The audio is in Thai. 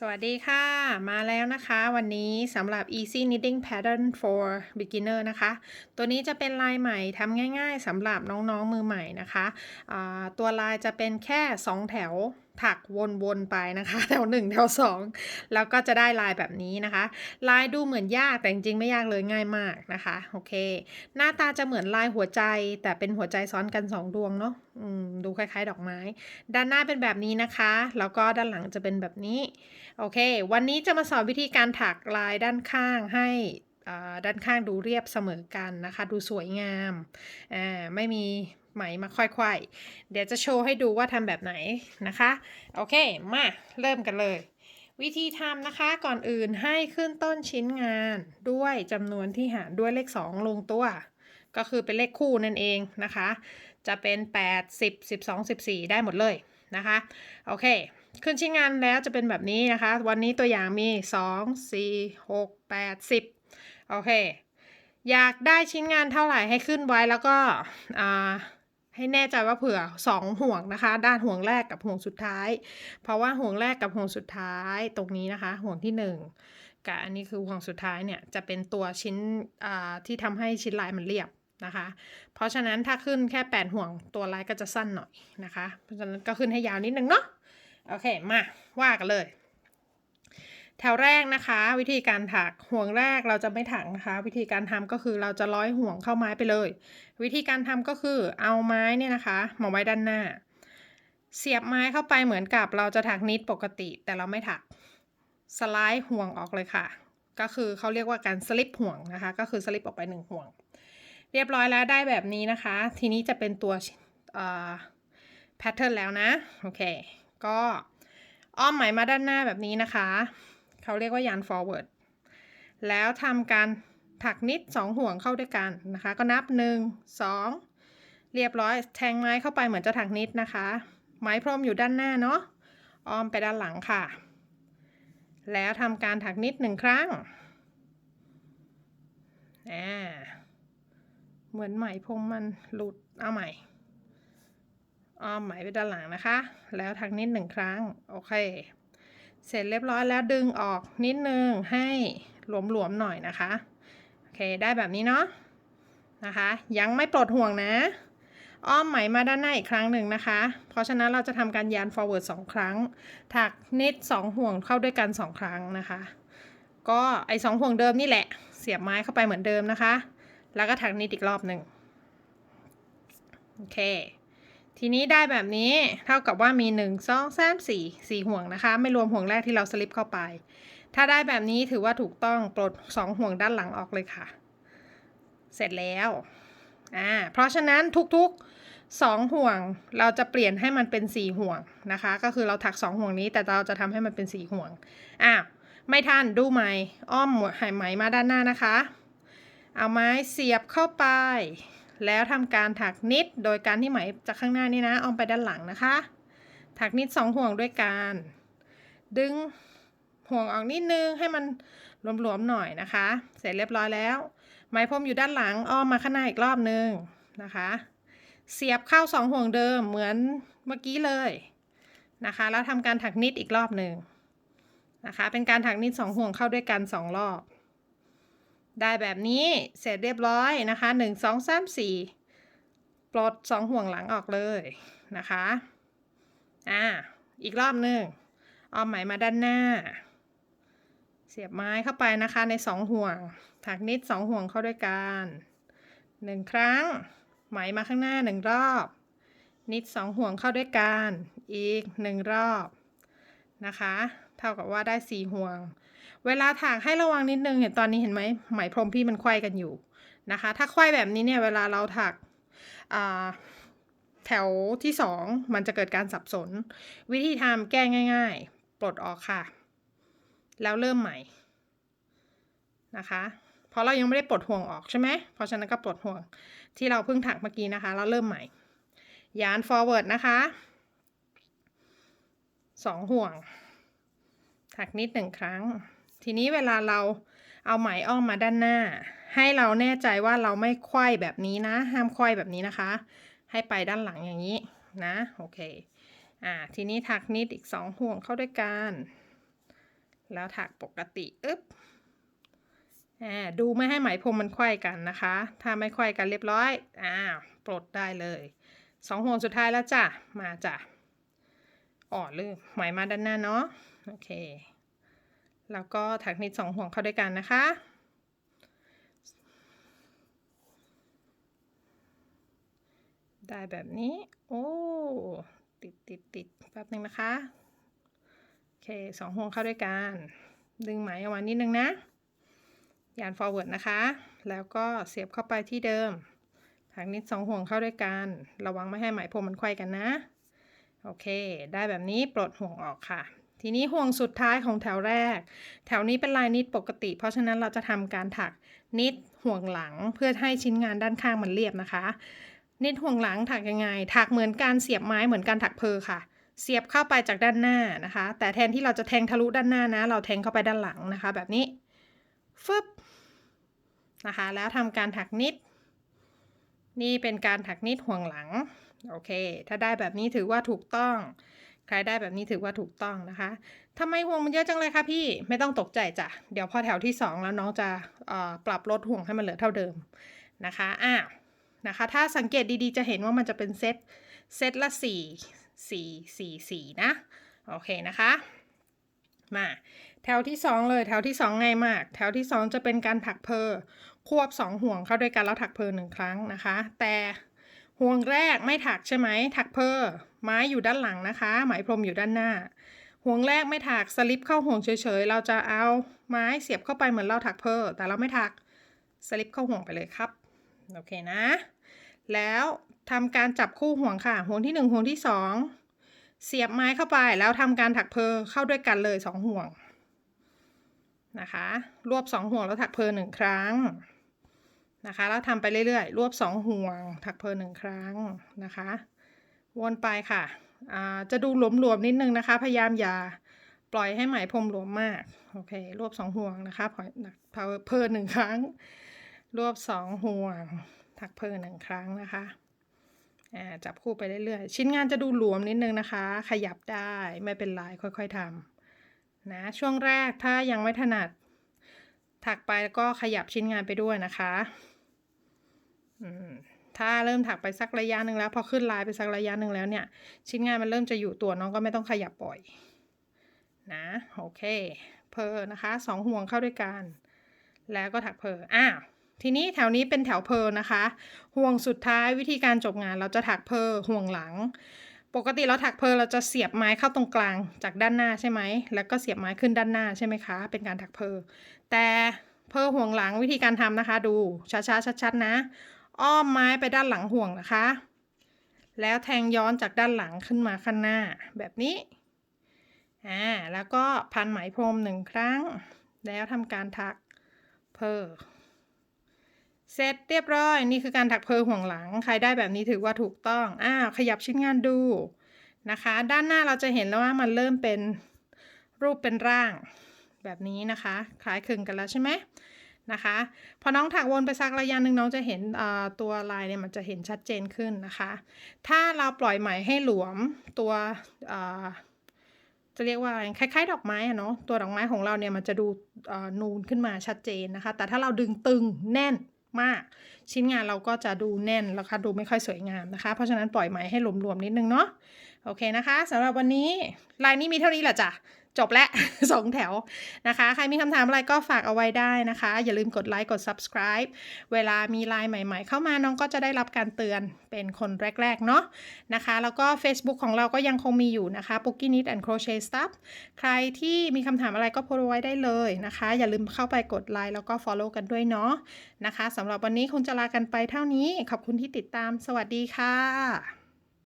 สวัสดีค่ะ มาแล้วนะคะวันนี้สำหรับ Easy Knitting Pattern for Beginner นะคะ ตัวนี้จะเป็นลายใหม่ทำง่ายๆสำหรับน้องๆมือใหม่นะคะ ตัวลายจะเป็นแค่ 2 แถว ถักวนๆไปนะคะแถว1แถว2แล้วก็จะได้ลายแบบนี้นะคะ ลายดูเหมือนยากแต่จริงๆไม่ยากเลยง่ายมากนะคะโอเค หน้าตาจะเหมือนลายหัวใจ แต่เป็นหัวใจซ้อนกัน2ดวงเนาะดูคล้ายๆ ดอกไม้ ด้านหน้าเป็นแบบนี้นะคะ แล้วก็ด้านหลังจะเป็นแบบนี้โอเค วันนี้จะมาสอนวิธีการถักลายด้านข้างให้อ่าด้านข้างดูเรียบเสมอกันนะคะ ดูสวยงามอ่าไม่มี ไหมมาค่อยๆ เดี๋ยวจะโชว์ให้ดูว่าทำแบบไหนนะคะ โอเค มาเริ่มกันเลย วิธีทำนะคะ ก่อนอื่นให้ขึ้นต้นชิ้นงานด้วยจำนวนที่หารด้วยเลข 2 ลงตัว ก็คือเป็นเลขคู่นั่นเองนะคะ จะเป็น 8 10 12 14 ได้หมดเลยนะคะ โอเค ขึ้นชิ้นงานแล้วจะเป็นแบบนี้นะคะ วันนี้ตัวอย่างมี 2 4 6 8 10 โอเคอยากได้ชิ้นงานเท่าไหร่ให้ขึ้นไว้แล้วก็อ่า ให้แน่ใจว่าเผื่อ 2 ห่วงนะคะ ด้านห่วงแรกกับห่วงสุดท้าย เพราะว่าห่วงแรกกับห่วงสุดท้ายตรงนี้นะคะ ห่วงที่ 1 กับอันนี้คือห่วงสุดท้ายเนี่ยจะเป็นตัวชิ้นที่ทำให้ชิ้นลายมันเรียบนะคะ เพราะฉะนั้นถ้าขึ้นแค่ 8 ห่วงตัวลายก็จะสั้นหน่อยนะคะ เพราะฉะนั้นก็ขึ้นให้ยาวนิดนึงเนาะโอเคมาว่ากันเลย แถวแรกนะคะ วิธีการถักห่วงแรกเราจะไม่ถักนะคะ วิธีการทำก็คือเราจะร้อยห่วงเข้าไม้ไปเลย วิธีการทำก็คือเอาไม้เนี่ยนะคะมาไว้ด้านหน้า เสียบไม้เข้าไปเหมือนกับเราจะถักนิดปกติ แต่เราไม่ถักสไลด์ห่วงออกเลยค่ะ ก็คือเขาเรียกว่าการสลิปห่วงนะคะ ก็คือสลิปออกไปหนึ่งห่วง เรียบร้อยแล้วได้แบบนี้นะคะ ทีนี้จะเป็นตัวแพทเทิร์นแล้วนะ โอเค ก็อ้อมไหมมาด้านหน้าแบบนี้นะคะ เขาเรียกว่ายัน forward แล้วทำการถักนิด 2 ห่วงเข้าด้วยกันนะคะ ก็นับ 1 2 เรียบร้อยแทงไม้เข้าไปเหมือนจะถักนิดนะคะ ไม้พรมอยู่ด้านหน้าเนาะอ้อมไปด้านหลังค่ะ แล้วทำการถักนิดหนึ่งครั้งอ่าเหมือนไหมพรมมันหลุดเอาใหม่อ้อมไหมไปด้านหลังนะคะ แล้วถักนิดหนึ่งครั้ง โอเค เสร็จเรียบร้อยแล้วดึงออกนิดนึงให้หลวมๆหน่อยนะคะ โอเค ได้แบบนี้เนาะนะคะ ยังไม่ปลดห่วงนะ อ้อมไหมมาด้านหน้าอีกครั้งหนึ่งนะคะ เพราะฉะนั้นเราจะทำการยัน forward 2 ครั้ง ถักนิด 2 ห่วงเข้าด้วยกัน 2 ครั้งนะคะ ก็ไอสองห่วงเดิมนี่แหละ เสียบไม้เข้าไปเหมือนเดิมนะคะ แล้วก็ถักนิดอีกรอบหนึ่งโอเค ทีนี้ได้แบบนี้เท่ากับว่ามี 1 2 3 4 4 ห่วงนะคะ ไม่รวมห่วงแรกที่เราสลิปเข้าไป ถ้าได้แบบนี้ถือว่าถูกต้องปลด 2 ห่วงด้านหลังออกเลยค่ะ เสร็จแล้วอ่าเพราะฉะนั้นทุกๆ 2 ห่วงเราจะเปลี่ยนให้มันเป็น 4 ห่วงนะคะ ก็คือเราถัก 2 ห่วงนี้แต่เราจะทำให้มันเป็น 4 ห่วงอ่าไม่ทันดูไหมอ้อมหายไหมมาด้านหน้านะคะ เอาไม้เสียบเข้าไป แล้วทำการถักนิดโดยการที่ไหมจากข้างหน้านี่นะอ้อมไปด้านหลังนะคะ ถักนิดสองห่วงด้วยกันดึงห่วงออกนิดนึงให้มันหลวมๆหน่อยนะคะ เสร็จเรียบร้อยแล้ว ไหมพรมอยู่ด้านหลังอ้อมมาข้างหน้าอีกรอบนึงนะคะ เสียบเข้าสองห่วงเดิมเหมือนเมื่อกี้เลยนะคะ แล้วทำการถักนิดอีกรอบหนึ่งนะคะ เป็นการถักนิดสองห่วงเข้าด้วยกันสองรอบ ได้แบบนี้เสร็จเรียบร้อยนะคะหนึ่งสองสามสี่ปลดสองห่วงหลังออกเลยนะคะ อ่า อีกรอบหนึ่งเอาไหมมาด้านหน้า เสียบไม้เข้าไปนะคะในสองห่วง ถักนิดสองห่วงเข้าด้วยกันหนึ่งครั้ง ไหมมาข้างหน้าหนึ่งรอบ นิดสองห่วงเข้าด้วยกัน อีกหนึ่งรอบนะคะ เท่ากับว่าได้สี่ห่วง เวลาถักให้ระวังนิดนึงเห็นตอนนี้เห็นไหมไหมพรมพี่มันไขว้กันอยู่นะคะ ถ้าไขว้แบบนี้เนี่ยเวลาเราถักแถวที่สองมันจะเกิดการสับสน วิธีทำแก้ง่ายๆ ปลดออกค่ะ แล้วเริ่มใหม่นะคะ เพราะเรายังไม่ได้ปลดห่วงออกใช่ไหมเพราะฉะนั้นก็ปลดห่วงที่เราเพิ่งถักเมื่อกี้นะคะแล้วเริ่มใหม่ยาน forward นะคะสองห่วง ถักนิดหนึ่งครั้ง ทีนี้เวลาเราเอาไหมอ้อมมาด้านหน้า ให้เราแน่ใจว่าเราไม่ไขว้แบบนี้นะ ห้ามไขว้แบบนี้นะคะ ให้ไปด้านหลังอย่างนี้นะโอเคอ่าทีนี้ถักนิดอีกสองห่วงเข้าด้วยกัน แล้วถักปกติอึ๊บอ่าดูไม่ให้ไหมพรมมันไขว้กันนะคะ ถ้าไม่ไขว้กันเรียบร้อยอ้าวปลดได้เลยสองห่วงสุดท้ายแล้วจ้ะมาจ้ะอ๋อลืมไหมมาด้านหน้าเนาะโอเค แล้วก็ถักนิดสองห่วงเข้าด้วยกันนะคะ ได้แบบนี้ โอ้ ติดติดติดแป๊บนึงนะคะ โอเคสองห่วงเข้าด้วยกัน ดึงไหมออกมานิดนึงนะยาน forward นะคะ แล้วก็เสียบเข้าไปที่เดิม ถักนิดสองห่วงเข้าด้วยกัน ระวังไม่ให้ไหมพรมมันไขว้กันนะ โอเค ได้แบบนี้ปลดห่วงออกค่ะ ทีนี้ห่วงสุดท้ายของแถวแรก แถวนี้เป็นลายนิดปกติ เพราะฉะนั้นเราจะทำการถักนิดห่วงหลังเพื่อให้ชิ้นงานด้านข้างมันเรียบนะคะ นิดห่วงหลังถักยังไง ถักเหมือนการเสียบไม้เหมือนการถักเพอค่ะ เสียบเข้าไปจากด้านหน้านะคะ แต่แทนที่เราจะแทงทะลุด้านหน้านะ เราแทงเข้าไปด้านหลังนะคะ แบบนี้ฟึบนะคะ แล้วทำการถักนิด นี่เป็นการถักนิดห่วงหลัง โอเค ถ้าได้แบบนี้ถือว่าถูกต้อง ใครได้แบบนี้ถือว่าถูกต้องนะคะทำไมห่วงมันเยอะจังเลยคะพี่ ไม่ต้องตกใจจ้ะ เดี๋ยวพอแถวที่ 2 แล้วน้องจะปรับลดห่วงให้มันเหลือเท่าเดิมนะคะ อ้าวนะคะ ถ้าสังเกตดีๆจะเห็นว่ามันจะเป็นเซต เซตละ 4 4 4 4 นะ โอเคนะคะ มาแถวที่ 2 เลย แถวที่ 2 ง่ายมาก แถวที่ 2 จะเป็นการถักเพอควบ 2 ห่วงเข้าด้วยกันแล้วถักเพอหนึ่งครั้งนะคะ แต่ ห่วงแรกไม่ถักใช่ไหมถักเพอไม้อยู่ด้านหลังนะคะ ไหมพรมอยู่ด้านหน้า ห่วงแรกไม่ถักสลิปเข้าห่วงเฉยๆ เราจะเอาไม้เสียบเข้าไปเหมือนเราถักเพอแต่เราไม่ถักสลิปเข้าห่วงไปเลยครับโอเคนะ แล้วทำการจับคู่ห่วงค่ะ ห่วงที่ 1 ห่วงที่ 2 เสียบไม้เข้าไปแล้วทำการถักเพอเข้าด้วยกันเลย 2 ห่วงนะคะ รวบ 2 ห่วงแล้วถักเพอหนึ่งครั้ง นะคะแล้วทำไปเรื่อยๆ รวบ 2 ห่วง ถักเพอหนึ่งครั้งนะคะ วนไปค่ะจะดูหลวมๆนิดนึงนะคะ พยายามอย่าปล่อยให้ไหมพรมหลวมมาก โอเค รวบ 2 ห่วงนะคะพอเพอหนึ่งครั้ง รวบ 2 ห่วง ถักเพอหนึ่งครั้งนะคะจับคู่ไปเรื่อยๆ ชิ้นงานจะดูหลวมนิดนึงนะคะ ขยับได้ไม่เป็นไรค่อยๆทำนะช่วงแรกถ้ายังไม่ถนัด ถักไปแล้วก็ขยับชิ้นงานไปด้วยนะคะ ถ้าเริ่มถักไปสักระยะหนึ่งแล้ว พอขึ้นลายไปสักระยะหนึ่งแล้วเนี่ย ชิ้นงานมันเริ่มจะอยู่ตัวน้องก็ไม่ต้องขยับบ่อย นะโอเค เพอนะคะสองห่วงเข้าด้วยกัน แล้วก็ถักเพออ้าวทีนี้แถวนี้เป็นแถวเพอนะคะ ห่วงสุดท้ายวิธีการจบงานเราจะถักเพอห่วงหลัง ปกติเราถักเพอเราจะเสียบไม้เข้าตรงกลางจากด้านหน้าใช่ไหมแล้วก็เสียบไม้ขึ้นด้านหน้าใช่ไหมคะ เป็นการถักเพอแต่เพอห่วงหลังวิธีการทำนะคะ ดูช้าๆชัดๆนะ อ้อมไม้ไปด้านหลังห่วงนะคะ แล้วแทงย้อนจากด้านหลังขึ้นมาข้างหน้าแบบนี้ อ่า แล้วก็พันไหมพรมหนึ่งครั้ง แล้วทำการถักเพอเสร็จเรียบร้อย นี่คือการถักเพอห่วงหลัง ใครได้แบบนี้ถือว่าถูกต้อง อ้าว ขยับชิ้นงานดูนะคะ ด้านหน้าเราจะเห็นแล้วว่ามันเริ่มเป็นรูปเป็นร่าง แบบนี้นะคะ คล้ายคลึงกันแล้วใช่ไหม นะคะ พอน้องถักวนไปสักระยะหนึ่งน้องจะเห็นตัวลายเนี่ยมันจะเห็นชัดเจนขึ้นนะคะ ถ้าเราปล่อยไหมให้หลวมตัวจะเรียกว่าคล้ายๆ ดอกไม้อะเนาะตัวดอกไม้ของเราเนี่ยมันจะดูนูนขึ้นมาชัดเจนนะคะ แต่ถ้าเราดึงตึงแน่นมาก ชิ้นงานเราก็จะดูแน่นแล้วค่ะดูไม่ค่อยสวยงามนะคะ เพราะฉะนั้นปล่อยไหมให้หลวมๆนิดนึงเนาะโอเคนะคะสำหรับวันนี้ลายนี้มีเท่านี้แหละจ้ะ จบแล้วสองแถวนะคะ ใครมีคำถามอะไรก็ฝากเอาไว้ได้นะคะ อย่าลืมกดไลค์กด subscribe เวลามีไลน์ใหม่ ๆ เข้ามาน้องก็จะได้รับการเตือนเป็นคนแรก ๆ เนาะนะคะ แล้วก็ Facebook ของเราก็ยังคงมีอยู่นะคะ p o k i Knit and Crochet Stuff ใครที่มีคำถามอะไรก็โพสไว้ได้เลยนะคะ อย่าลืมเข้าไปกดไลค์แล้วก็ follow กันด้วยเนาะนะคะสำหรับวันนี้คงจะลากันไปเท่านี้ ขอบคุณที่ติดตามสวัสดีค่ะ